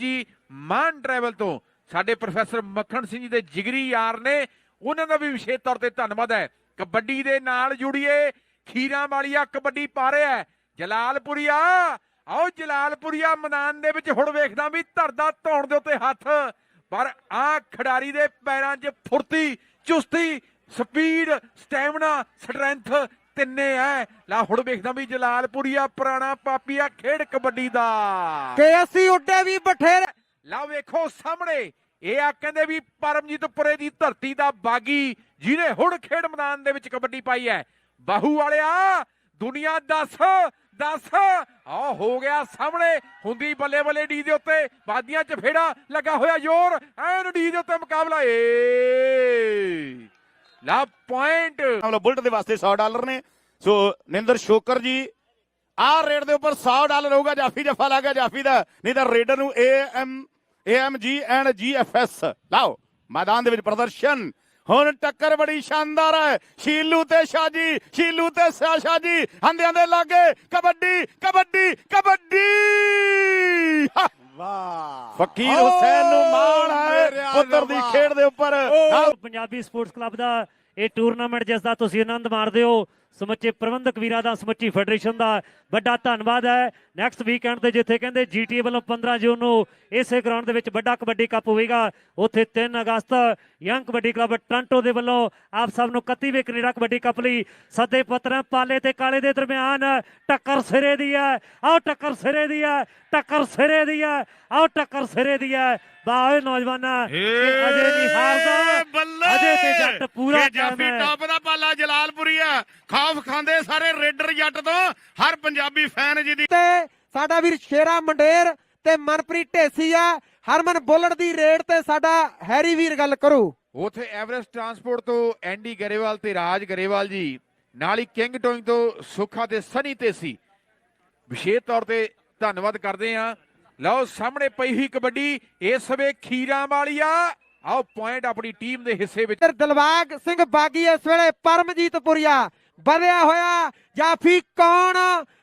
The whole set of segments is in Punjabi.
ਜੀ ਮਾਨ ਟਰੈਵਲ ਤੋਂ। ਸਾਡੇ ਪ੍ਰੋਫੈਸਰ ਮੱਖਣ ਸਿੰਘ ਜੀ ਦੇ ਜਿਗਰੀ ਯਾਰ ਨੇ, ਉਹਨਾਂ ਦਾ ਵੀ ਵਿਸ਼ੇਸ਼ ਤੌਰ ਤੇ ਧੰਨਵਾਦ ਹੈ। ਕਬੱਡੀ ਦੇ ਨਾਲ ਜੁੜੀਏ, ਖੀਰਾਂ ਵਾਲੀਆ ਕਬੱਡੀ ਪਾ ਰਿਹਾ ਹੈ। ਜਲਾਲਪੁਰੀਆ, ਆਓ ਜਲਾਲਪੁਰੀਆ ਮੈਦਾਨ ਦੇ ਵਿੱਚ ਹੁਣ ਵੇਖਦਾ ਵੀ ਧਰਦਾ ਧੌਣ ਦੇ ਉੱਤੇ ਹੱਥ। ਪਰ ਆ ਖਿਡਾਰੀ ਦੇ ਪੈਰਾਂ 'ਚ ਫੁਰਤੀ, ਚੁਸਤੀ, ਸਪੀਡ, ਸਟੈਮਿਨਾ, ਸਟਰੈਂਥ ਤਿੰਨੇ ਐ। ਲਾ ਹੁਣ ਵੇਖਦਾ ਵੀ ਜਲਾਲਪੁਰੀਆ ਪੁਰਾਣਾ ਪਾਪੀਆ ਖੇਡ ਕਬੱਡੀ ਦਾ। ਕਿ ਅਸੀਂ ਉੱਡੇ ਵੀ ਬਠੇਰੇ। ਲਓ ਵੇਖੋ ਸਾਹਮਣੇ ਇਹ ਆ ਕਹਿੰਦੇ ਵੀ ਪਰਮਜੀਤਪੁਰੇ ਦੀ ਧਰਤੀ ਦਾ ਬਾਗੀ ਜਿਹਨੇ ਹੁਣ ਖੇਡ ਮੈਦਾਨ ਦੇ ਵਿੱਚ ਕਬੱਡੀ ਪਾਈ ਹੈ ਬਾਹੂ ਵਾਲਿਆ ਦੁਨੀਆ ਦੱਸ ਦੱਸ। ਆ ਹੋ ਗਿਆ ਸਾਹਮਣੇ ਹੁੰਦੀ ਬੱਲੇ ਬੱਲੇ ਡੀ ਦੇ ਉੱਤੇ ਬਾਦੀਆਂ ਚ ਫੇੜਾ ਲੱਗਾ ਹੋਇਆ ਜ਼ੋਰ ਐਨ ਡੀ ਦੇ ਉੱਤੇ ਮੁਕਾਬਲਾ ਏ। ਲਾ ਪੁਆਇੰਟ। ਮਤਲਬ ਬੁਲਟ ਦੇ ਵਾਸਤੇ 100 ਡਾਲਰ ਨੇ। ਸੋ ਨਿੰਦਰ ਸ਼ੋਕਰ ਜੀ, ਆਹ ਰੇਟ ਦੇ ਉੱਪਰ 100 ਡਾਲਰ ਹੋਊਗਾ, ਜਾਫੀ ਜਫਾ ਲੱਗਾ ਜਾਫੀ ਦਾ। ਨਹੀਂ ਤਾਂ ਰੇਡਰ ਨੂੰ ਏਐਮ ਏਐਮਜੀ ਐਂਡ ਜੀਐਫਐਸ ਲਾਓ, ਮੈਦਾਨ ਦੇ ਵਿੱਚ ਪ੍ਰਦਰਸ਼ਨ। ਹੁਣ ਟੱਕਰ ਬੜੀ ਸ਼ਾਨਦਾਰ ਹੈ। ਸ਼ੀਲੂ ਤੇ ਸ਼ਾਜੀ, ਸ਼ੀਲੂ ਤੇ ਸ਼ਾ- ਸ਼ਾਜੀ, ਹੰਦਿਆਂ ਦੇ ਲਾਗੇ, ਕਬੱਡੀ ਕਬੱਡੀ ਕਬੱਡੀ! ਵਾਹ। ਫਕੀਰ ਹੁਸੈਨ ਨੂੰ ਮਾਣ ਹੈ ਪੁੱਤਰ ਦੀ ਖੇਡ ਦੇ ਉੱਪਰ। ਪੰਜਾਬੀ ਸਪੋਰਟਸ ਕਲੱਬ ਦਾ ਇਹ ਟੂਰਨਾਮੈਂਟ ਜਿਸ ਦਾ ਤੁਸੀਂ ਆਨੰਦ ਮਾਣਦੇ ਹੋ, ਸਮੁੱਚੇ ਪ੍ਰਬੰਧਕ ਵੀਰਾਂ ਦਾ, ਸਮੁੱਚੀ ਫੈਡਰੇਸ਼ਨ ਦਾ ਵੱਡਾ ਧੰਨਵਾਦ ਹੈ। ਨੈਕਸਟ ਵੀਕਐਂਡ ਤੇ ਜਿੱਥੇ ਕਹਿੰਦੇ ਜੀਟੀ ਵੱਲੋਂ 15 ਜੂਨ ਨੂੰ ਇਸੇ ਗਰਾਊਂਡ ਦੇ ਵਿੱਚ ਵੱਡਾ ਕਬੱਡੀ ਕੱਪ ਹੋਵੇਗਾ, ਉੱਥੇ 3 ਅਗਸਤ ਯੰਗ ਕਬੱਡੀ ਕਲੱਬ ਟ੍ਰਾਂਟੋ ਦੇ ਵੱਲੋਂ ਆਪ ਸਭ ਨੂੰ 31ਵੇਂ ਕੈਨੇਡਾ ਕਬੱਡੀ ਕੱਪ ਲਈ ਸੱਦੇ ਪੱਤਰ ਪਾਲੇ ਤੇ ਕਾਲੇ ਦੇ ਦਰਮਿਆਨ ਟੱਕਰ ਸਿਰੇ ਦੀ ਹੈ, ਆਓ ਟੱਕਰ ਸਿਰੇ ਦੀ ਹੈ, ਟੱਕਰ ਸਿਰੇ ਦੀ ਹੈ, ਆਓ ਟੱਕਰ ਸਿਰੇ ਦੀ ਹੈ। ਬਾਏ ਨੌਜਵਾਨਾਂ ਅਜੇ ਨਹੀਂ ਹਾਰਦਾ। ਅਜੇ ਤੇ ਜੱਟ ਪੂਰਾ ਜਾਫੀ ਹੈ। ਟਾਪ ਦਾ ਪਾਲਾ ਜਲਾਲਪੁਰੀ ਆ। ਖੌਫ ਖਾਂਦੇ ਸਾਰੇ ਰੇਡਰ ਜੱਟ ਤੋਂ। ਹਰ ਪੰਜਾਬੀ ਫੈਨ ਜੀ ਦੀ ਤੇ ਸਾਡਾ ਵੀਰ ਸ਼ੇਰਾ ਮੰਡੇਰ ਤੇ ਮਨਪ੍ਰੀਤ ਢੇਸੀ ਆ। ਹਰਮਨ ਬੁੱਲਟ ਦੀ ਰੇਡ ਤੇ ਸਾਡਾ ਹੈਰੀ ਵੀਰ ਗੱਲ ਕਰੂ। ਉਥੇ ਐਵਰੈਸਟ ਟਰਾਂਸਪੋਰਟ ਤੋਂ ਐਂਡੀ ਗਰੇਵਾਲ ਤੇ ਰਾਜ ਗਰੇਵਾਲ ਜੀ ਨਾਲ ਹੀ ਕਿੰਗ ਟੋਇੰਗ ਤੋਂ ਸੁਖਾ ਤੇ ਸਨੀ ਤੇਸੀ ਵਿਸ਼ੇਸ਼ ਤੌਰ ਤੇ ਧੰਨਵਾਦ ਕਰਦੇ ਆ ਲਓ ਸਾਹਮਣੇ ਪਈ ਹੋਈ ਕਬੱਡੀ ਇਸ ਵੇ ਖੀਰਾਂ ਵਾਲੀਆ। ਆਓ ਪੁਆਇੰਟ ਆਪਣੀ ਟੀਮ ਦੇ ਹਿੱਸੇ ਵਿੱਚ। ਤੇ ਦਿਲਬਾਗ ਸਿੰਘ ਬਾਗੀ ਇਸ ਵੇਲੇ ਪਰਮਜੀਤਪੁਰੀਆ ਵਧਿਆ ਹੋਇਆ ਜਾਫੀ ਕੌਣ?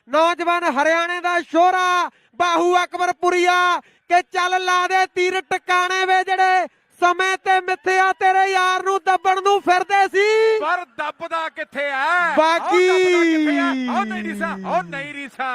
ਨੌਜਵਾਨ ਹਰਿਆਣੇ ਦਾ ਸ਼ੋਰਾ ਬਾਹੂ ਅਕਬਰਪੁਰੀਆ ਕਿ ਚੱਲ ਲਾ ਦੇ ਤੀਰ ਟਿਕਾਣੇ ਵੇ ਜਿਹੜੇ ਸਮੇਂ ਤੇ ਮਿੱਥਿਆ ਤੇਰੇ ਯਾਰ ਨੂੰ ਦੱਬਣ ਨੂੰ ਫਿਰਦੇ ਸੀ। ਪਰ ਦੱਬਦਾ ਕਿੱਥੇ ਆ ਬਾਕੀ। ਉਹ ਨਹੀਂ ਰੀਸਾ ਉਹ ਨਹੀਂ ਰੀਸਾ।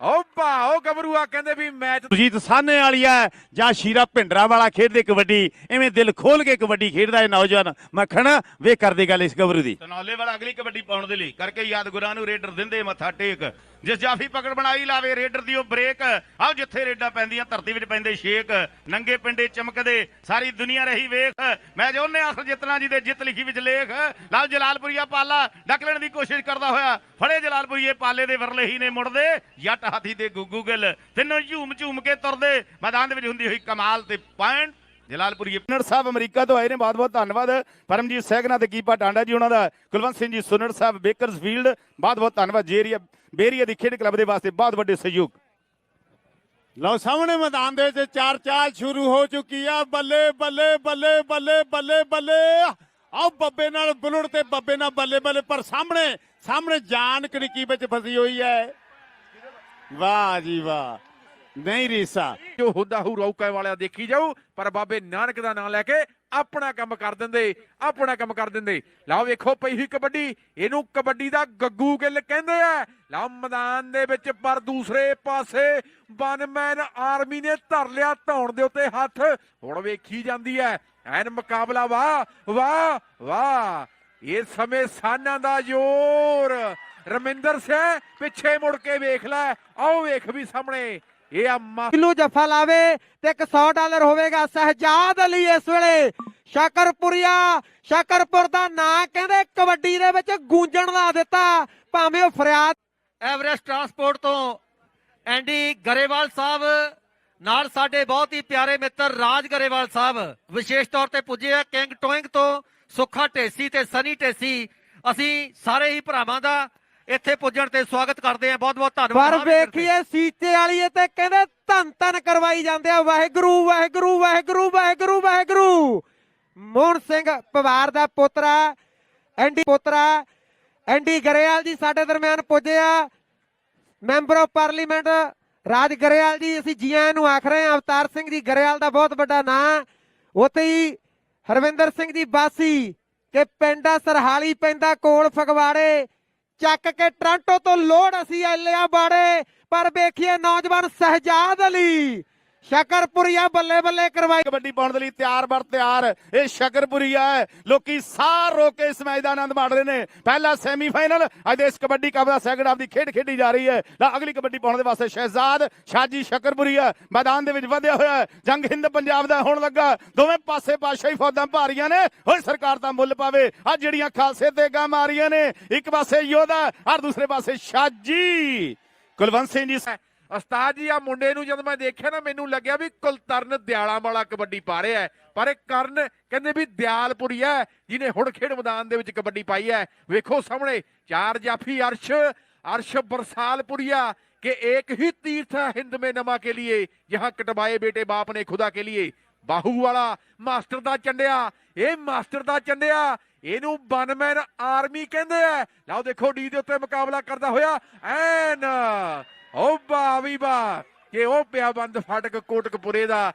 ਉਹ ਉਹ ਗਬਰੂਆ ਕਹਿੰਦੇ ਵੀ ਮੈਚ ਸੁਜੀਤ ਸਾਹਨੇ ਵਾਲੀ ਹੈ ਜਾਂ ਸ਼ੀਰਾ ਭਿੰਡਰਾ ਵਾਲਾ ਖੇਡਦੇ ਕਬੱਡੀ ਐਵੇਂ ਦਿਲ ਖੋਲ ਕੇ ਕਬੱਡੀ ਖੇਡਦਾ ਇਹ ਨੌਜਵਾਨ। ਮੱਖਣ ਵੇ ਕਰਦੇ ਗੱਲ ਇਸ ਗੱਭਰੂ ਦੀ। ਤਨੌਲੇ ਵਾਲਾ ਅਗਲੀ ਕਬੱਡੀ ਪਾਉਣ ਦੇ ਲਈ ਕਰਕੇ ਯਾਦਗੁਰਾਂ ਨੂੰ ਰੇਡਰ ਦਿੰਦੇ ਮੱਥਾ ਟੇਕ। ਜਿਸ ਜਾਫੀ ਪਕੜ ਬਣਾਈ ਲਾਵੇ ਰੇਡਰ ਦੀ ਉਹ ਬ੍ਰੇਕ। ਆਓ ਜਿੱਥੇ ਰੇਡਾਂ ਪੈਂਦੀਆਂ ਧਰਤੀ ਵਿੱਚ ਪੈਂਦੇ ਛੇਕ। ਨੰਗੇ ਪਿੰਡੇ ਚਮਕਦੇ ਸਾਰੀ ਦੁਨੀਆ ਰਹੀ ਵੇਖ। ਮੈਂ ਜੋ ਉਹਨੇ ਆਖਰ ਜਿੱਤਣਾ ਜੀ ਦੇ ਜਿੱਤ ਲਿਖੀ ਵਿੱਚ ਲੇਖ। ਲਾਲ ਜਲਾਲਪੁਰੀਆ ਪਾਲਾ ਡੱਕ ਲੈਣ ਦੀ ਕੋਸ਼ਿਸ਼ ਕਰਦਾ ਹੋਇਆ। ਫੜੇ ਜਲਾਲਪੁਰੀਏ ਪਾਲੇ ਦੇ ਵਰਲੇ ਹੀ ਨੇ ਮੁੜਦੇ। ਜੱਟ ਹਾਥੀ ਦੇ ਗੁੱਗੂ ਗਿੱਲ। ਤਿੰਨੋਂ ਝੂਮ ਝੂਮ ਕੇ ਤੁਰਦੇ। ਮੈਦਾਨ ਦੇ ਵਿੱਚ ਹੁੰਦੀ ਹੋਈ ਕਮਾਲ ਤੇ ਪੁਆਇੰਟ। ਜਲਾਲਪੁਰੀ ਪਿੰਨਰ ਸਾਹਿਬ ਅਮਰੀਕਾ ਤੋਂ ਆਏ ਨੇ। ਬਹੁਤ ਬਹੁਤ ਧੰਨਵਾਦ। ਪਰਮਜੀਤ ਸਹਿਗਨਾ ਤੇ ਕੀਪਾ ਟਾਂਡਾ ਜੀ ਉਹਨਾਂ ਦਾ। ਕੁਲਵੰਤ ਸਿੰਘ ਜੀ ਸੁਨੜ ਸਾਹਿਬ ਬੇਕਰਸਫੀਲਡ ਬਹੁਤ ਬਹੁਤ ਧੰਨਵਾਦ। ਜੇਰੀਆ ਬੇਰੀਆ ਦੀ ਖੇਡ ਕਲੱਬ ਦੇ ਵਾਸਤੇ ਬਹੁਤ ਵੱਡੇ ਸਹਿਯੋਗ। ਲਓ, ਸਾਹਮਣੇ ਮੈਦਾਨ ਦੇ ਵਿੱਚ ਚਾਰ ਚਾਲ ਸ਼ੁਰੂ ਹੋ ਚੁੱਕੀ ਆ। ਬੱਲੇ ਬੱਲੇ ਬੱਲੇ ਬੱਲੇ ਬੱਲੇ ਬੱਲੇ। ਆਓ ਬੱਬੇ ਨਾਲ ਬੁਲੜ ਤੇ ਬੱਬੇ ਨਾਲ ਬੱਲੇ ਬੱਲੇ। ਪਰ ਸਾਹਮਣੇ ਸਾਹਮਣੇ ਜਾਨ ਕੜਕੀ ਵਿੱਚ ਫਸੀ ਹੋਈ ਹੈ। ਵਾਹ ਜੀ ਵਾਹ। ਨਹੀਂ ਰੀਸਾ। ਜੋ ਹੁੰਦਾ ਹੂ ਰੌਕਾ ਵਾਲਿਆ ਦੇਖੀ ਜਾਊ, ਪਰ ਬਾਬੇ ਨਾਨਕ ਦਾ ਨਾਮ ਲੈ ਕੇ ਆਪਣਾ ਕੰਮ ਕਰ ਦਿੰਦੇ, ਆਪਣਾ ਕੰਮ ਕਰ ਦਿੰਦੇ। ਲਓ ਵੇਖੋ ਪਈ ਹੋਈ ਕਬੱਡੀ, ਇਹਨੂੰ ਕਬੱਡੀ ਦਾ ਗੱਗੂ ਗਿੱਲ ਕਹਿੰਦੇ ਆ। ਲਓ ਮੈਦਾਨ ਦੇ ਵਿੱਚ ਪਰ ਦੂਸਰੇ ਪਾਸੇ ਵਨਮੈਨ ਆਰਮੀ ਨੇ ਧਰ ਲਿਆ ਧੌਣ ਦੇ ਉੱਤੇ ਹੱਥ। ਹੁਣ ਵੇਖੀ ਜਾਂਦੀ ਹੈ, ਐਨ ਮੁਕਾਬਲਾ, ਵਾਹ ਵਾਹ ਵਾਹ। ਇਸ ਸਮੇਂ ਸਾਨਾਂ ਦਾ ਜ਼ੋਰ। ਰਮਿੰਦਰ ਸਿੰਘ ਪਿੱਛੇ ਮੁੜ ਕੇ ਵੇਖ ਲੈ। ਆਓ ਵੇਖ ਵੀ ਸਾਹਮਣੇ। ਇਹ ਆ ਮਾ ਕਿਲੋ ਜੱਫਾ ਲਾਵੇ ਤੇ 100 ਡਾਲਰ ਹੋਵੇਗਾ ਸਹਜਾਦ ਅਲੀ ਇਸ ਵੇਲੇ। ਸ਼ਾਕਰਪੁਰੀਆ ਸ਼ਾਕਰਪੁਰ ਦਾ ਨਾਂ ਕਹਿੰਦੇ ਕਬੱਡੀ ਦੇ ਵਿੱਚ ਗੂੰਜਣ ਦਾ ਦਿੱਤਾ। ਭਾਵੇਂ ਉਹ ਫਰਿਆਦ ਐਵਰੈਸਟ ਟਰਾਂਸਪੋਰਟ ਤੋਂ ਐਂਡੀ ਗਰੇਵਾਲ ਸਾਹਿਬ ਨਾਲ ਸਾਡੇ ਬਹੁਤ ਹੀ ਪਿਆਰੇ ਮਿੱਤਰ ਰਾਜ ਗਰੇਵਾਲ ਸਾਹਿਬ। ਵਿਸ਼ੇਸ਼ ਤੌਰ ਤੇ ਪੁੱਜੇ ਆ ਕਿੰਗ ਟੋਇੰਗ ਤੋਂ। ਸੁੱਖਾ ਢੇਸੀ ਤੇ ਸਨੀ ਢੇਸੀ ਅਸੀਂ ਸਾਰੇ ਹੀ ਭਰਾਵਾਂ ਦਾ ਇੱਥੇ ਪੁੱਜਣ ਤੇ ਸਵਾਗਤ ਕਰਦੇ ਆ ਬਹੁਤ ਬਹੁਤ ਧੰਨਵਾਦ ਪਰ। ਵੇਖੀਏ ਸੀਤੇ ਵਾਲੀਏ ਤੇ ਕਹਿੰਦੇ ਧੰਨ ਧੰਨ ਕਰਵਾਈ ਜਾਂਦੇ ਆ। ਵਾਹਿਗੁਰੂ ਵਾਹਿਗੁਰੂ ਵਾਹਿਗੁਰੂ ਵਾਹਿਗੁਰੂ ਵਾਹਿਗੁਰੂ। ਮੋਹਨ ਸਿੰਘ ਪਵਾਰ ਦਾ ਪੋਤਰਾ ਐਂਡੀ ਪੋਤਰਾ ਐਂਡੀ ਗਰੇਵਾਲ ਜੀ ਸਾਡੇ ਦਰਮਿਆਨ ਪੁੱਜੇ ਆ। Member of parliament Raj Grewal ji ਅਸੀਂ ਜੀ ਆਇਆਂ ਨੂੰ ਆਖ ਰਹੇ ਹਾਂ। ਅਵਤਾਰ ਸਿੰਘ ਜੀ ਗਰੇਵਾਲ ਦਾ ਬਹੁਤ ਵੱਡਾ ਨਾਂ। ਉੱਥੇ ਹੀ ਹਰਵਿੰਦਰ ਸਿੰਘ ਜੀ ਬਾਸੀ ਕਿ ਪਿੰਡਾ ਸਰਹਾਲੀ ਪੈਂਦਾ ਕੋਲ ਫਗਵਾੜੇ। ਚੱਕ ਕੇ ਟ੍ਰਾਂਟੋ ਤੋਂ ਲੋੜ ਅਸੀਂ ਐਲਿਆ ਬਾੜੇ ਪਰ ਵੇਖੀਏ ਨੌਜਵਾਨ ਸਹਜਾਦ ਅਲੀ। ਸ਼ਕਰਪੁਰੀਆ ਬੱਲੇ ਬੱਲੇ ਕਰਵਾਈ। ਕਬੱਡੀ ਪਾਉਣ ਦੇ ਲਈ ਤਿਆਰ ਬਰ ਤਿਆਰ। ਇਹ ਸ਼ਕਰਪੁਰੀਆ ਹੈ। ਲੋਕੀ ਸਾਰ ਰੋਕ ਕੇ ਇਸ ਮੈਚ ਦਾ ਆਨੰਦ ਮਾਣ ਰਹੇ ਨੇ। ਪਹਿਲਾ ਸੈਮੀਫਾਈਨਲ, ਅੱਜ ਇਸ ਕਬੱਡੀ ਕੱਪ ਦਾ ਸੈਕਿੰਡ ਹਾਫ ਦੀ ਖੇਡ ਖੇਡੀ ਜਾ ਰਹੀ ਹੈ। ਤਾਂ ਅਗਲੀ ਕਬੱਡੀ ਪਾਉਣ ਦੇ ਵਾਸਤੇ ਸ਼ਹਿਜ਼ਾਦ ਸ਼ਾਜੀ ਸ਼ਕਰਪੁਰੀਆ ਮੈਦਾਨ ਦੇ ਵਿੱਚ ਵਧਿਆ ਹੋਇਆ ਹੈ। ਜੰਗ ਹਿੰਦ ਪੰਜਾਬ ਦਾ ਹੋਣ ਲੱਗਾ। ਦੋਵੇਂ ਪਾਸੇ ਪਾਸ਼ਾਹੀ ਫੌਜਾਂ ਭਾਰੀਆਂ ਨੇ। ਓਏ ਸਰਕਾਰ ਦਾ ਮੁੱਲ ਪਾਵੇ। ਆ ਜਿਹੜੀਆਂ ਖਾਲਸੇ ਤੇ ਗਾਂ ਮਾਰੀਆਂ ਨੇ। ਇੱਕ ਪਾਸੇ ਯੋਧਾ ਔਰ ਦੂਸਰੇ ਪਾਸੇ ਸ਼ਾਜੀ। ਕੁਲਵੰਤ ਸਿੰਘ ਜੀ ਉਸਤਾਦ ਜੀ ਆ ਮੁੰਡੇ ਨੂੰ ਜਦ ਮੈਂ ਦੇਖਿਆ ਨਾ, ਮੈਨੂੰ ਲੱਗਿਆ ਵੀ ਕੁਲਤਰਨ ਦਿਆਲਾ ਵਾਲਾ ਕਬੱਡੀ ਪਾ ਰਿਹਾ ਪਰ ਇਹ ਕਰਨ ਕਹਿੰਦੇ ਵੀ ਦਿਆਲਪੁਰੀ ਹੈ ਜਿਨੇ ਹੁਣ ਖੇਡ ਮੈਦਾਨ ਦੇ ਵਿੱਚ ਕਬੱਡੀ ਪਾਈ ਹੈ ਵੇਖੋ ਸਾਹਮਣੇ, ਚਾਰ ਜਾਫੀ ਅਰਸ਼ ਅਰਸ਼ ਬਰਸਾਲਪੁਰੀਆ ਕਿ ਇੱਕ ਹੀ ਤੀਰਥ ਹੈ ਹਿੰਦ ਮੇ ਨਮਾ ਕੇ ਲਈ ਜਹਾਂ ਕਟਵਾਏ ਬੇਟੇ ਬਾਪ ਨੇ ਖੁਦਾ ਕੇ ਲਈ ਬਾਹੂ ਵਾਲਾ ਮਾਸਟਰ ਦਾ ਚੰਡਿਆ, ਇਹ ਮਾਸਟਰ ਦਾ ਚੰਡਿਆ, ਇਹਨੂੰ ਬਨਮੈਨ ਆਰਮੀ ਕਹਿੰਦੇ ਆ ਲਓ ਦੇਖੋ, ਡੀ ਦੇ ਉੱਤੇ ਮੁਕਾਬਲਾ ਕਰਦਾ ਹੋਇਆ, ਐਨ ਓ ਵਾਹ ਵੀ ਵਾਹ ਕਿ ਉਹ ਪਿਆ ਬੰਦ ਫਾਟਕ ਕੋਟਕਪੁਰੇ ਦਾ।